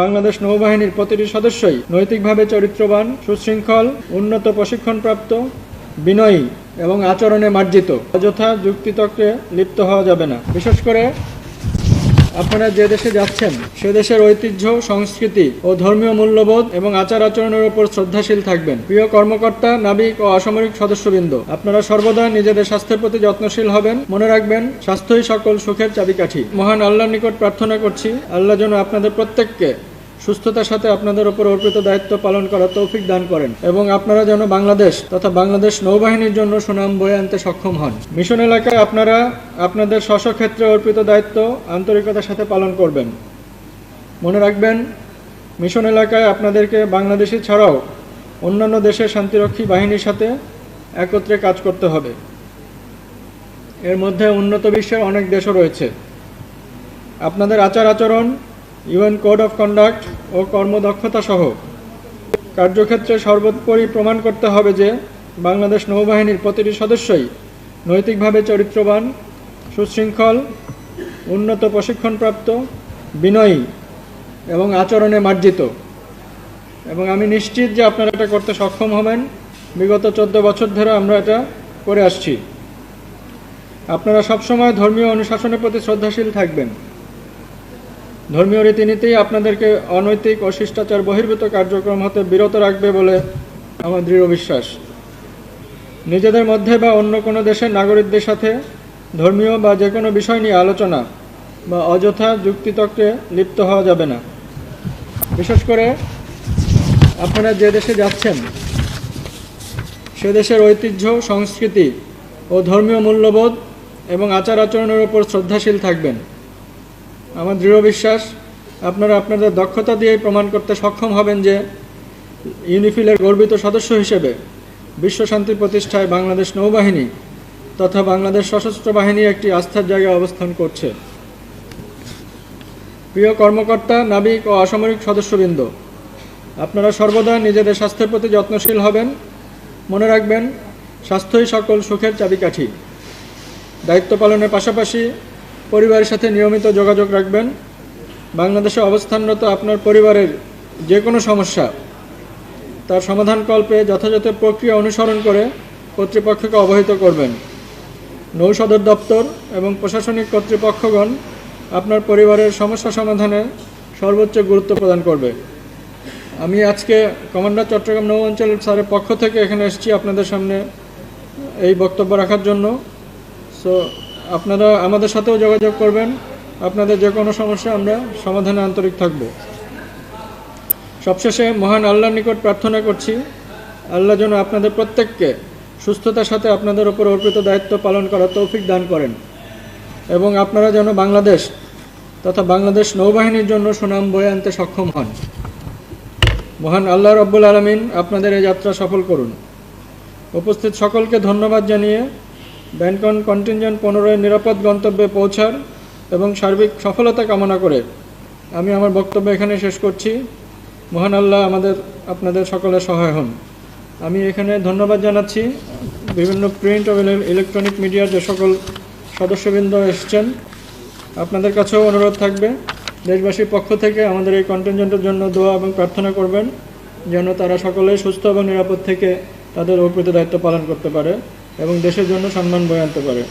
বাংলাদেশ নৌবাহিনীর প্রতিটি সদস্যই নৈতিকভাবে চরিত্রবান, সুশৃঙ্খল, উন্নত প্রশিক্ষণপ্রাপ্ত, বিনয়ী এবং আচরণে মার্জিত। অযথা যুক্তিতর্কে লিপ্ত হওয়া যাবে না। বিশেষ করে আপনারা যে দেশে যাচ্ছেন, সে দেশের ঐতিহ্য, সংস্কৃতি ও ধর্মীয় মূল্যবোধ এবং আচার আচরণের উপর শ্রদ্ধাশীল থাকবেন। প্রিয় কর্মকর্তা, নাবিক ও অসামরিক সদস্যবৃন্দ, আপনারা সর্বদা নিজেদের স্বাস্থ্যের প্রতি যত্নশীল হবেন। মনে রাখবেন, স্বাস্থ্যই সকল সুখের চাবিকাঠি। মহান আল্লাহর নিকট প্রার্থনা করছি, আল্লাহ যেন আপনাদের প্রত্যেককে সুস্থতার সাথে আপনাদের উপর অর্পিত দায়িত্ব পালন করার তৌফিক দান করেন এবং আপনারা যেন বাংলাদেশ তথা বাংলাদেশ নৌবাহিনীর জন্য সুনাম বয়ে আনতে সক্ষম হন। মিশন এলাকায় আপনারা আপনাদের স্ব স্ব অর্পিত দায়িত্ব আন্তরিকতার সাথে পালন করবেন। মনে রাখবেন, মিশন এলাকায় আপনাদেরকে বাংলাদেশি ছাড়াও অন্যান্য দেশের শান্তিরক্ষী বাহিনীর সাথে একত্রে কাজ করতে হবে। এর মধ্যে উন্নত বিশ্বের অনেক দেশও রয়েছে। আপনাদের আচার আচরণ ইউএন কোড অফ কন্ডাক্ট ও কর্মদক্ষতা সহ। কার্যক্ষেত্রে সর্বোপরি প্রমাণ করতে হবে যে বাংলাদেশ নৌবাহিনীর প্রতিটি সদস্যই নৈতিকভাবে চরিত্রবান, সুশৃঙ্খল, উন্নত প্রশিক্ষণপ্রাপ্ত, বিনয়ী এবং আচরণে মার্জিত। এবং আমি নিশ্চিত যে আপনারা এটা করতে সক্ষম হবেন। বিগত চোদ্দ বছর ধরে আমরা এটা করে আসছি। আপনারা সবসময় ধর্মীয় অনুশাসনের প্রতি শ্রদ্ধাশীল থাকবেন। ধর্মীয় রীতিনীতি আপনাদেরকে অনৈতিক ও শিষ্টাচার বহির্ভূত কার্যক্রম হতে বিরত রাখবে বলে আমার দৃঢ় বিশ্বাস। নিজেদের মধ্যে বা অন্য কোনো দেশের নাগরিকদের সাথে ধর্মীয় বা যে কোনো বিষয় নিয়ে আলোচনা বা অযথা যুক্তিতর্কে লিপ্ত হওয়া যাবে না। বিশেষ করে আপনারা যে দেশে যাচ্ছেন, সে দেশের ঐতিহ্য, সংস্কৃতি ও ধর্মীয় মূল্যবোধ এবং আচার আচরণের উপর শ্রদ্ধাশীল থাকবেন। আমার দৃঢ় বিশ্বাস, আপনারা আপনাদের দক্ষতা দিয়েই প্রমাণ করতে সক্ষম হবেন যে ইউনিফিলের গর্বিত সদস্য হিসেবে বিশ্ব শান্তি প্রতিষ্ঠায় বাংলাদেশ নৌবাহিনী তথা বাংলাদেশ সশস্ত্র বাহিনী একটি আস্থার জায়গায় অবস্থান করছে। প্রিয় কর্মকর্তা, নাবিক ও অসামরিক সদস্যবৃন্দ, আপনারা সর্বদা নিজেদের স্বাস্থ্যের প্রতি যত্নশীল হবেন। মনে রাখবেন, স্বাস্থ্যই সকল সুখের চাবিকাঠি। দায়িত্ব পালনের পাশাপাশি পরিবারের সাথে নিয়মিত যোগাযোগ রাখবেন। বাংলাদেশে অবস্থানরত আপনার পরিবারের যে কোনো সমস্যা, তার সমাধানকল্পে যথাযথ প্রক্রিয়া অনুসরণ করে কর্তৃপক্ষকে অবহিত করবেন। নৌ সদর দপ্তর এবং প্রশাসনিক কর্তৃপক্ষগণ আপনার পরিবারের সমস্যা সমাধানে সর্বোচ্চ গুরুত্ব প্রদান করবে। আমি আজকে কমান্ডার চট্টগ্রাম নৌ অঞ্চল স্যারের পক্ষ থেকে এখানে এসেছি আপনাদের সামনে এই বক্তব্য রাখার জন্য। সো আপনারা আমাদের সাথেও যোগাযোগ করবেন। আপনাদের যে কোনো সমস্যা আমরা সমাধানে আন্তরিক থাকব। সবশেষে মহান আল্লাহর নিকট প্রার্থনা করছি, আল্লাহ যেন আপনাদের প্রত্যেককে সুস্থতার সাথে আপনাদের ওপর অর্পিত দায়িত্ব পালন করার তৌফিক দান করেন এবং আপনারা যেন বাংলাদেশ তথা বাংলাদেশ নৌবাহিনীর জন্য সুনাম বয়ে আনতে সক্ষম হন। মহান আল্লাহ রব্বুল আলমিন আপনাদের এই যাত্রা সফল করুন। উপস্থিত সকলকে ধন্যবাদ জানিয়ে ব্যানকন কন্টিনজেন্ট পনেরোয় নিরাপদ গন্তব্যে পৌঁছার এবং সার্বিক সফলতা কামনা করে আমি আমার বক্তব্য এখানে শেষ করছি। মহান আল্লাহ আমাদের, আপনাদের সকলে সহায় হন। আমি এখানে ধন্যবাদ জানাচ্ছি। বিভিন্ন প্রিন্ট ও ইলেকট্রনিক মিডিয়ার যে সকল সদস্যবৃন্দ এসছেন, আপনাদের কাছেও অনুরোধ থাকবে। দেশবাসীর পক্ষ থেকে আমাদের এই কন্টিনজেন্টের জন্য দোয়া এবং প্রার্থনা করবেন, যেন তারা সকলে সুস্থ এবং নিরাপদ থেকে তাদের অর্পিত দায়িত্ব পালন করতে পারে। এবং দেশের জন্য সম্মান বয়ে আনতে পারে।